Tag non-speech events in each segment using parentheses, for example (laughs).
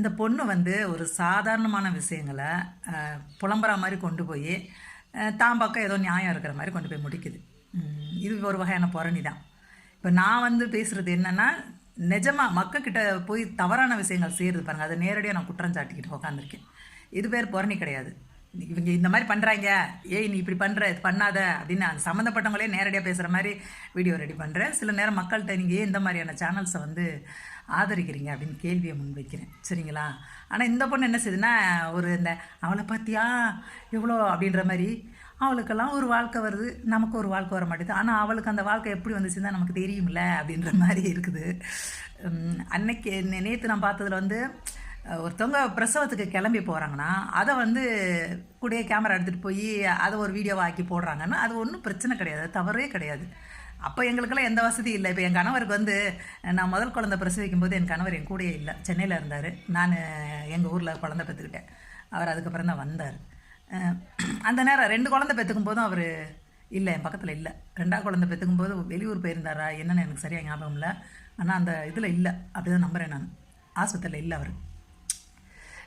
இந்த பொண்ணு வந்து ஒரு சாதாரணமான விஷயங்களை புலம்புற மாதிரி கொண்டு போய் தான் பக்கம் ஏதோ நியாயம் இருக்கிற மாதிரி கொண்டு போய் முடிக்குது. இது ஒரு வகையான புரணி தான். இப்போ நான் வந்து பேசுகிறது என்னென்னா நிஜமாக மக்கள்கிட்ட போய் தவறான விஷயங்கள் செய்கிறது பாருங்கள் அதை நேரடியாக நான் குற்றம் சாட்டிக்கிட்டு உட்காந்துருக்கேன் இது பேர் புரணி கிடையாது. இவங்க இந்த மாதிரி பண்ணுறாங்க ஏய் நீ இப்படி பண்ணுற இது பண்ணாத அப்படின்னு அந்த சம்மந்தப்பட்டவங்களே நேரடியாக பேசுகிற மாதிரி வீடியோ ரெடி பண்ணுறேன் சில நேரம் மக்கள்கிட்ட நீங்கள் ஏன் இந்த மாதிரியான சேனல்ஸை வந்து ஆதரிக்கிறீங்க அப்படின்னு கேள்வியை முன்வைக்கிறேன். சரிங்களா? ஆனால் இந்த பொண்ணு என்ன செய்யுதுன்னா ஒரு இந்த அவளை பார்த்தியா? எவ்வளோ? அப்படின்ற மாதிரி. அவளுக்கெல்லாம் ஒரு வாழ்க்கை வருது. நமக்கு ஒரு வாழ்க்கை வர மாட்டேது. ஆனால் அவளுக்கு அந்த வாழ்க்கை எப்படி வந்துச்சுன்னு தான் நமக்கு தெரியும்ல அப்படின்ற மாதிரி இருக்குது. அன்னைக்கு நேற்று நான் பார்த்ததுல வந்து ஒருத்தவங்க பிரசவத்துக்கு கிளம்பி போகிறாங்கன்னா அதை வந்து கூடயே கேமரா எடுத்துகிட்டு போய் அதை ஒரு வீடியோவாக ஆக்கி போடுறாங்கன்னா அது ஒன்றும் பிரச்சனை கிடையாது. தவறே கிடையாது. அப்போ எங்களுக்கெல்லாம் எந்த வசதியும் இல்லை. இப்போ என் கணவருக்கு வந்து நான் முதல் குழந்தை பிரசவிக்கும் போது என் கணவர் என் கூடயே இல்லை. சென்னையில் இருந்தார். நான் எங்கள் ஊரில் குழந்தை பெற்றுக்கிட்டேன் அவர் அதுக்கப்புறம் தான் வந்தார். அந்த நேரம் ரெண்டு குழந்தை பெற்றுக்கும் போதும் அவர் இல்லை என் பக்கத்தில் இல்லை. ரெண்டாவது குழந்தை பெற்றுக்கும் போது வெளியூர் போயிருந்தாரா என்னன்னு எனக்கு சரியாக ஞாபகம் இல்லை. ஆனால் அந்த இதில் இல்லை. அப்படி தான் நம்புகிறேன் நான். ஆஸ்பத்திரியில் இல்லை அவர்.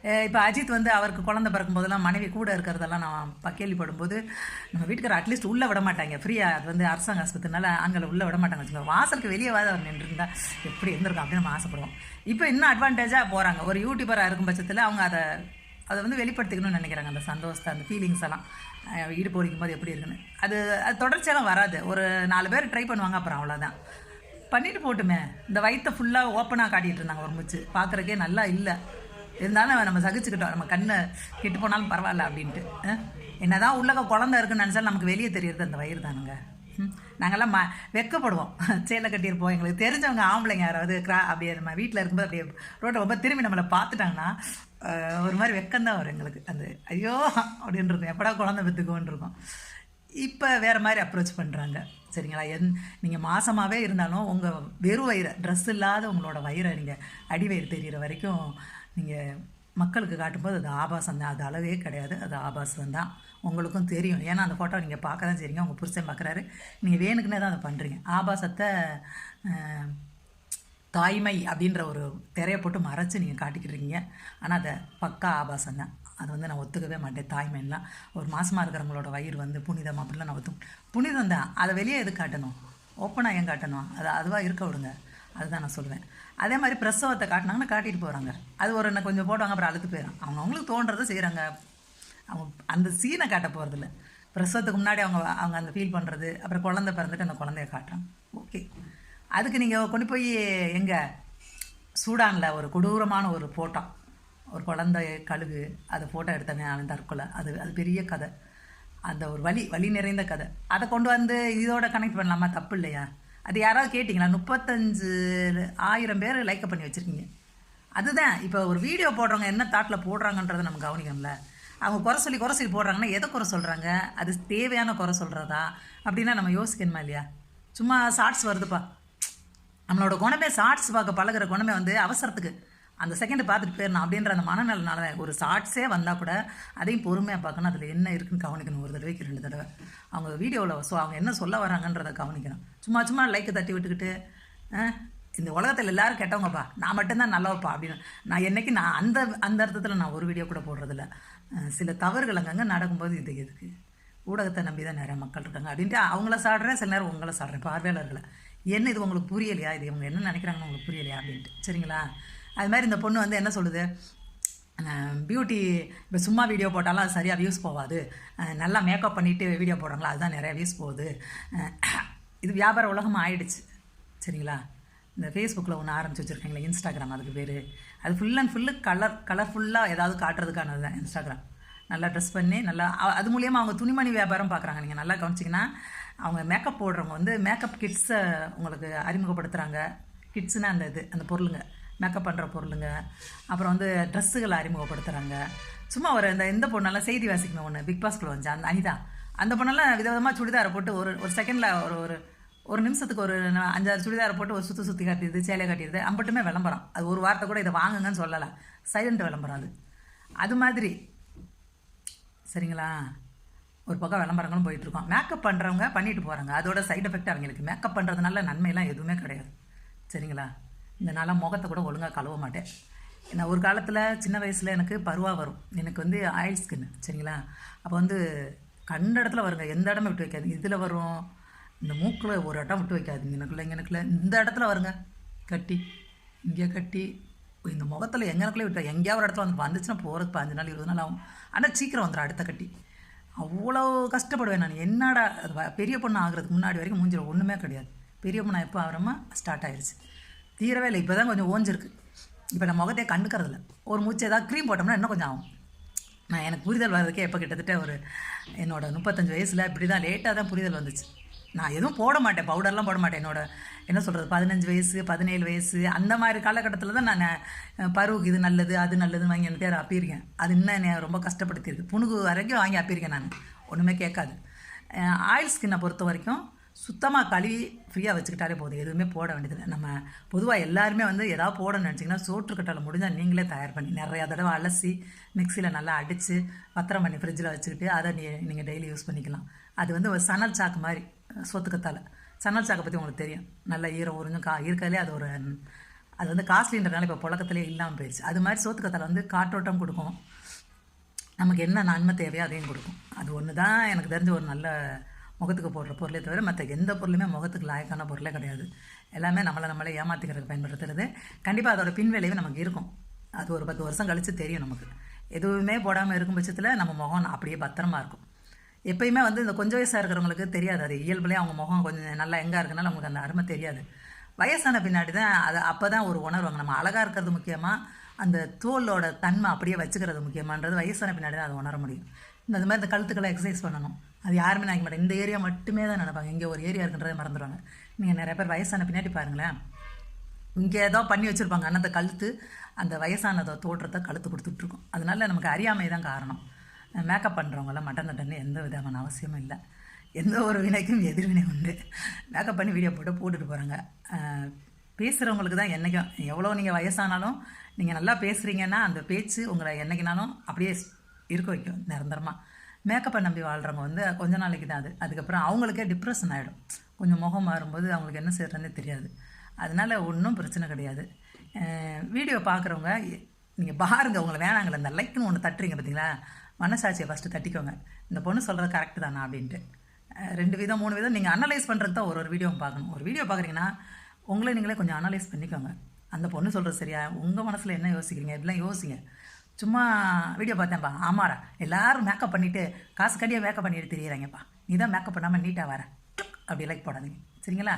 இப்போ அஜித் வந்து அவருக்கு குழந்தை பிறக்கும் போதெல்லாம் மனைவி கூட இருக்கிறதெல்லாம் நான் ப- கேள்விப்படும்போது நம்ம வீட்டுக்கார அட்லீஸ்ட் உள்ளே விட மாட்டாங்க. ஃப்ரீயாக அது வந்து அரசாங்க ஆஸ்பத்திரினால ஆண்களை உள்ளே விட மாட்டாங்க. வச்சுக்கோங்க. வாசலுக்கு வெளியே வாத அவர் நின்றுருந்தா எப்படி இருந்திருக்கும் அப்படின்னு நம்ம ஆசைப்படுவோம். இப்போ இன்னும் அட்வான்டேஜாக போகிறாங்க ஒரு யூடியூபராக இருக்கும் பட்சத்தில் அவங்க அதை அதை வந்து வெளிப்படுத்திக்கணும்னு நினைக்கிறாங்க. அந்த சந்தோஷத்தை அந்த ஃபீலிங்ஸ் எல்லாம். அஹ் போது எப்படி இருக்குன்னு. அது அது தொடர்ச்சியெல்லாம் வராது. ஒரு நாலு பேர் ட்ரை பண்ணுவாங்க அப்புறம் அவ்வளோதான் பண்ணிட்டு போட்டுமே. இந்த வயிற்றை ஃபுல்லாக ஓப்பனாக காட்டிகிட்டு இருந்தாங்க ஒரு முச்சு. பார்க்குறக்கே நல்லா இல்லை. இருந்தாலும் நம்ம சகிச்சுக்கிட்டோம். நம்ம கண்ணை கெட்டு போனாலும் பரவாயில்ல அப்படின்ட்டு. என்ன என்னதான் உள்ளக குழந்த இருக்குன்னு நினச்சாலும் நமக்கு வெளியே தெரியறது அந்த வயிறு தானுங்க. நாங்கள்லாம் ம வெக்கப்படுவோம். (laughs) சேலை கட்டியிருப்போம் எங்களுக்கு தெரிஞ்சவங்க ஆம்பளைங்க யாராவது கிரா அப்படியே நம்ம வீட்டில் இருக்கும்போது அப்படியே ரோட்டை ரொம்ப திரும்பி நம்மளை பார்த்துட்டாங்கன்னா ஒரு மாதிரி வெக்கம்தான் வரும் எங்களுக்கு. அந்த ஐயோ அப்படின்னு இருக்கும் எப்படா குழந்தை பெற்றுக்கோன்னு இருக்கும் இப்போ வேறு மாதிரி அப்ரோச் பண்ணுறாங்க சரிங்களா? என் நீங்கள் மாசமாகவே இருந்தாலும் உங்கள் வெறும் வயிறை ட்ரெஸ் இல்லாத உங்களோட வயிறை நீங்கள் அடி வயிறு தெரிகிற வரைக்கும் நீங்கள் மக்களுக்கு காட்டும்போது அது ஆபாசம் தான். அது அளவே கிடையாது. அது ஆபாசம் தான். உங்களுக்கும் தெரியும். ஏன்னா அந்த ஃபோட்டோ நீங்கள் பார்க்க தான் சரிங்க உங்கள் புருஷன் பார்க்குறாரு. நீங்கள் வேணுக்குன்னே தான் அதை பண்ணுறீங்க ஆபாசத்தை தாய்மை அப்படின்ற ஒரு திரையை போட்டு மறைச்சு நீங்கள் காட்டிக்கிட்டு ஆனால் அதை பக்கா ஆபாசம் தான். அது வந்து நான் ஒத்துக்கவே மாட்டேன். தாய்மைலாம் ஒரு மாசமாக இருக்கிறவங்களோட வயிறு வந்து புனிதம் அப்படிலாம் நான் ஒத்து புனிதம் தான். அதை வெளியே எது காட்டணும்? ஓப்பனாக ஏன் காட்டணும்? அதை அதுவாக இருக்க விடுங்க. அதுதான் நான் சொல்லுவேன் அதே மாதிரி பிரசவத்தை காட்டினாங்கன்னா காட்டிட்டு போகிறாங்க அது ஒரு என்ன கொஞ்சம் போடுவாங்க அப்புறம் அழுத்து போயிடும் அவங்க அவங்களுக்கு தோன்றதை செய்கிறாங்க அவங்க அந்த சீனை காட்ட போகிறதில்ல பிரசவத்துக்கு முன்னாடி அவங்க அவங்க அந்த ஃபீல் பண்ணுறது அப்புறம் குழந்தை பிறந்துட்டு அந்த குழந்தைய காட்டுறாங்க. ஓகே அதுக்கு நீங்கள் கொண்டு போய் எங்கே? சூடானில் ஒரு கொடூரமான ஒரு ஃபோட்டோ ஒரு குழந்தை கழுகு அதை ஃபோட்டோ எடுத்தவன் அவன் தற்கொலை அது அது பெரிய கதை. அந்த ஒரு வழி வழி நிறைந்த கதை. அதை கொண்டு வந்து இதோட கனெக்ட் பண்ணலாமா? தப்பு இல்லையா? அது யாராவது கேட்டிங்களா? முப்பத்தஞ்சு ஆயிரம் பேர் லைக்கப் பண்ணி வச்சுருக்கீங்க. அதுதான். இப்போ ஒரு வீடியோ போடுறவங்க என்ன தாட்டில் போடுறாங்கன்றதை நம்ம கவனிக்கணும்ல. அவங்க குறை சொல்லி குறை சொல்லி போடுறாங்கன்னா எதை குறை சொல்கிறாங்க அது தேவையான குறை சொல்கிறதா அப்படின்னா நம்ம யோசிக்கணுமா இல்லையா? சும்மா ஷார்ட்ஸ் வருதுப்பா. நம்மளோட குணமே ஷார்ட்ஸ் பார்க்க பழகுற குணமே வந்து அவசரத்துக்கு. அந்த செகண்ட் பார்த்துட்டு போயிடணும் அப்படின்ற அந்த மனநலனால ஒரு ஷார்ட்ஸே வந்தால் கூட அதையும் பொறுமையாக பார்க்கணும். அதில் என்ன இருக்குன்னு கவனிக்கணும். ஒரு தடவைக்கு ரெண்டு தடவை. அவங்க வீடியோவில் ஸோ அவங்க என்ன சொல்ல வராங்கன்றதை கவனிக்கணும். சும்மா சும்மா லைக்கை தட்டி விட்டுக்கிட்டு இந்த உலகத்தில் எல்லோரும் கெட்டவங்கப்பா. நான் மட்டும்தான் நல்லவப்பா அப்படின்னு. நான் என்னைக்கு நான் அந்த அந்த அர்த்தத்தில் நான் ஒரு வீடியோ கூட போடுறதில்ல. சில தவறுகள் அங்கங்கே நடக்கும்போது இது எதுக்கு? ஊடகத்தை நம்பி தான் நிறைய மக்கள் இருக்காங்க. அப்படின்ட்டு அவங்கள சாடுறேன். சில நேரம் உங்களை சாடுறேன். பார்வையாளர்களை. என்ன இது உங்களுக்கு புரியலையா? இது இவங்க என்ன நினைக்கிறாங்கன்னு உங்களுக்கு புரியலையா? அப்படின்ட்டு. சரிங்களா? அது மாதிரி இந்த பொண்ணு வந்து என்ன சொல்லுது? பியூட்டி இப்போ சும்மா வீடியோ போட்டாலும் அது சரியாக வியூஸ் போகாது. நல்லா மேக்கப் பண்ணிவிட்டு வீடியோ போடுறாங்களா? அதுதான் நிறையா வியூஸ் போகுது. இது வியாபார உலகம் ஆயிடுச்சு. சரிங்களா? இந்த ஃபேஸ்புக்கில் ஒன்று ஆரம்பிச்சு வச்சுருக்கீங்களா இன்ஸ்டாகிராம் அதுக்கு பேர். அது ஃபுல் அண்ட் ஃபுல்லு கலர் கலர்ஃபுல்லாக ஏதாவது காட்டுறதுக்கானது தான் இன்ஸ்டாகிராம் நல்லா ட்ரெஸ் பண்ணி நல்லா அது மூலியமாக அவங்க துணிமணி வியாபாரம் பார்க்குறாங்க நீங்கள் நல்லா கவனிச்சிங்கன்னா அவங்க மேக்கப் போடுறவங்க வந்து மேக்கப் கிட்ஸை உங்களுக்கு அறிமுகப்படுத்துகிறாங்க கிட்ஸ்னால் அந்த இது அந்த பொருளுங்க. மேக்கப் பண்ணுற பொருளுங்க. அப்புறம் வந்து ட்ரெஸ்ஸுகளை அறிமுகப்படுத்துகிறாங்க சும்மா ஒரு இந்த இந்த பொண்ணெல்லாம் செய்தி வாசிக்கணும் ஒன்று பிக் பாஸ்குள்ள வந்துச்சு அந்த அனிதா. அந்த பொண்ணெல்லாம் விதவிதமாக சுடிதாரை போட்டு ஒரு ஒரு செகண்டில் ஒரு ஒரு ஒரு நிமிஷத்துக்கு ஒரு அஞ்சாறு சுடிதாரை போட்டு ஒரு சுற்றி சுற்றி காட்டிடுது சேலை காட்டிடுது அம்பட்டுமே விளம்பரம். அது ஒரு வார்த்தை கூட இதை வாங்குங்கன்னு சொல்லலை. சைலண்ட் விளம்பரம் அது. அது மாதிரி. சரிங்களா? ஒரு பக்கம் விளம்பரங்களும் போயிட்டுருக்கோம். மேக்கப் பண்ணுறவங்க பண்ணிட்டு போகிறாங்க அதோட சைடு எஃபெக்ட் அவங்களுக்கு. மேக்கப் பண்ணுறதுனால நன்மையெல்லாம் எதுவுமே கிடையாது. சரிங்களா? இந்த நாளாக முகத்தை கூட ஒழுங்காக கழுவ மாட்டேன். நான் ஒரு காலத்தில் சின்ன வயசில் எனக்கு பருவா வரும். எனக்கு வந்து ஆயில் ஸ்கின் சரிங்களா? அப்போ வந்து கண்ட இடத்துல வருங்க. எந்த இடமே விட்டு வைக்காது. இதில் வரும். இந்த மூக்கில் ஒரு இடம் விட்டு வைக்காது எனக்குள்ள எனக்குள்ள. இந்த இடத்துல வருங்க. கட்டி. இங்கே கட்டி. இந்த முகத்தில் எங்கனக்குள்ளே விட்டு எங்கேயாவது ஒரு இடத்துல வந்து வந்துச்சுன்னா போகிறதுக்கு பதினஞ்சு நாள் இருபது நாள் ஆகும். ஆனால் சீக்கிரம் வந்துடும் அடுத்த கட்டி. அவ்வளோ கஷ்டப்படுவேன் நான். என்னடா அது பெரிய பொண்ணு ஆகிறதுக்கு முன்னாடி வரைக்கும் மூஞ்சில் ஒன்றுமே கிடையாது. பெரிய பொண்ணு எப்போ ஆகிறோமா ஸ்டார்ட் ஆயிடுச்சு தீரவே இல்லை. இப்போ தான் கொஞ்சம் ஓஞ்சிருக்கு. இப்போ நான் முகத்தையே கண்டுக்கிறதில்ல. ஒரு மூச்சு ஏதாவது க்ரீம் போட்டோம்னா இன்னும் கொஞ்சம் ஆகும். நான் எனக்கு புரிதல் வர்றதுக்கே எப்போ கிட்டத்தட்ட ஒரு என்னோடய முப்பத்தஞ்சு வயசில் இப்படி தான் லேட்டாக தான் புரிதல் வந்துச்சு. நான் எதுவும் போட மாட்டேன். பவுடர்லாம் போட மாட்டேன். என்னோட என்ன சொல்கிறது பதினஞ்சு வயசு பதினேழு வயசு அந்த மாதிரி காலகட்டத்தில் தான் நான் பருவுக்கு இது நல்லது அது நல்லதுன்னு வாங்கி எனக்கு அப்பியிருக்கேன் அது இன்னும் என்னை ரொம்ப கஷ்டப்படுத்தியிருக்கு. புணுகு வரைக்கும் வாங்கி அப்பியிருக்கேன் நான். ஒன்றுமே கேட்காது. ஆயில் ஸ்கின்னை பொறுத்த வரைக்கும் சுத்தமாக கழுவி ஃப்ரீயாக வச்சுக்கிட்டாலே போதும். எதுவுமே போட வேண்டியதில்லை. நம்ம பொதுவாக எல்லாருமே வந்து எதாவது போடணும்னு நினச்சிங்கன்னா சோற்றுக்கட்டால முடிஞ்சால் நீங்களே தயார் பண்ணி நிறையா தடவை அலசி மிக்சியில் நல்லா அடித்து பத்திரம் பண்ணி ஃப்ரிட்ஜில் வச்சுக்கிட்டு அதை நீ நீங்கள் டெய்லி யூஸ் பண்ணிக்கலாம். அது வந்து ஒரு சணல் சாக்கு மாதிரி சோத்துக்கத்தால். சன்னல் சாக்கை பற்றி உங்களுக்கு தெரியும். நல்ல ஈரம் உறிஞ்சும் கா இருக்கிறதுலே அது ஒரு அது வந்து காஸ்ட்லின்றனால இப்போ புழக்கத்திலே இல்லாமல் போயிடுச்சு அது மாதிரி சோத்துக்கத்தால் வந்து காற்றோட்டம் கொடுக்கும். நமக்கு என்ன நன்மை தேவையோ அதையும் கொடுக்கும். அது ஒன்று தான் எனக்கு தெரிஞ்ச ஒரு நல்ல முகத்துக்கு போடுற பொருளே தவிர மற்ற எந்த பொருளுமே முகத்துக்கு லாயக்கான பொருளே கிடையாது. எல்லாமே நம்மளை நம்மளே ஏமாற்றிக்கிறதுக்கு பயன்படுத்துறது. கண்டிப்பாக அதோட பின்விளைவு நமக்கு இருக்கும். அது ஒரு பத்து வருஷம் கழித்து தெரியும் நமக்கு. எதுவுமே போடாமல் இருக்கும் பட்சத்தில் நம்ம முகம் அப்படியே பத்திரமா இருக்கும். எப்பயுமே வந்து இந்த கொஞ்சம் வயசாக இருக்கிறவங்களுக்கு தெரியாது அது இயல்புலேயே அவங்க முகம் கொஞ்சம் நல்லா எங்கே இருக்குனால அவங்களுக்கு அந்த அருமை தெரியாது. வயசான பின்னாடி தான் அது அப்போ தான் ஒரு உணர்வாங்க. நம்ம அழகாக இருக்கிறது முக்கியமாக அந்த தோலோட தன்மை அப்படியே வச்சுக்கிறது முக்கியமான்றது வயசான பின்னாடி தான் அதை உணர முடியும். இந்த மாதிரி இந்த கழுத்துக்களை எக்ஸசைஸ் பண்ணணும். அது யாருமே நினைக்க மாட்டேன் இந்த ஏரியா மட்டுமே தான் நினைப்பாங்க. இங்கே ஒரு ஏரியா இருக்குன்றதை மறந்துடுவாங்க. நீங்கள் நிறைய பேர் வயசான பின்னாடி பாருங்களேன். இங்கே ஏதோ பண்ணி வச்சுருப்பாங்க. ஆனால் அந்த கழுத்து அந்த வயசானதோ தோற்றத்தை கழுத்து கொடுத்துட்ருக்கோம் அதனால நமக்கு அறியாமை தான் காரணம். மேக்கப் பண்ணுறவங்களாம் மட்டன் தட்டன்னு எந்த விதமான அவசியமும் இல்லை. எந்த ஒரு வினைக்கும் எதிர்வினை உண்டு. மேக்கப் பண்ணி வீடியோ போட்டு போட்டுட்டு போகிறாங்க பேசுகிறவங்களுக்கு தான் என்றைக்கும் எவ்வளோ நீங்கள் வயசானாலும் நீங்கள் நல்லா பேசுகிறீங்கன்னா அந்த பேச்சு உங்களை என்றைக்குனாலும் அப்படியே இருக்க வைக்கும் நிரந்தரமாக மேக்கப்பை நம்பி வாழ்கிறவங்க வந்து கொஞ்ச நாளைக்கு தான் அது. அதுக்கப்புறம் அவங்களுக்கே டிப்ரெஷன் ஆகிடும் கொஞ்சம் முகம் மாறும்போது அவங்களுக்கு என்ன செய்யறதுனே தெரியாது. அதனால ஒன்றும் பிரச்சனை கிடையாது. வீடியோ பார்க்குறவங்க நீங்கள் பாருங்கள் உங்களை வேணாங்களே இந்த லைக்னு ஒன்று தட்டுறீங்க பார்த்தீங்களா மனசாட்சியை ஃபஸ்ட்டு தட்டிக்கோங்க. இந்த பொண்ணு சொல்கிறது கரெக்டு தானா அப்படின்ட்டு. ரெண்டு விதம் மூணு விதம் நீங்கள் அனலைஸ் பண்ணுறது தான் ஒரு ஒரு வீடியோவும் பார்க்கணும். ஒரு வீடியோ பார்க்குறீங்கன்னா உங்களை நீங்களே கொஞ்சம் அனலைஸ் பண்ணிக்கோங்க. அந்த பொண்ணு சொல்கிறது சரியா? உங்கள் மனசில் என்ன யோசிக்கிறீங்க? இதெல்லாம் யோசிங்க. சும்மா வீடியோ பார்த்தேன்ப்பா ஆமாடா. எல்லாரும் மேக்கப் பண்ணிவிட்டு காசு கட்டியாக மேக்கப் பண்ணிட்டு தெரியுறாங்கப்பா. நீ தான் மேக்கப் பண்ணாமல் நீட்டாக வர. அப்படி லைக் போடாதீங்க. சரிங்களா?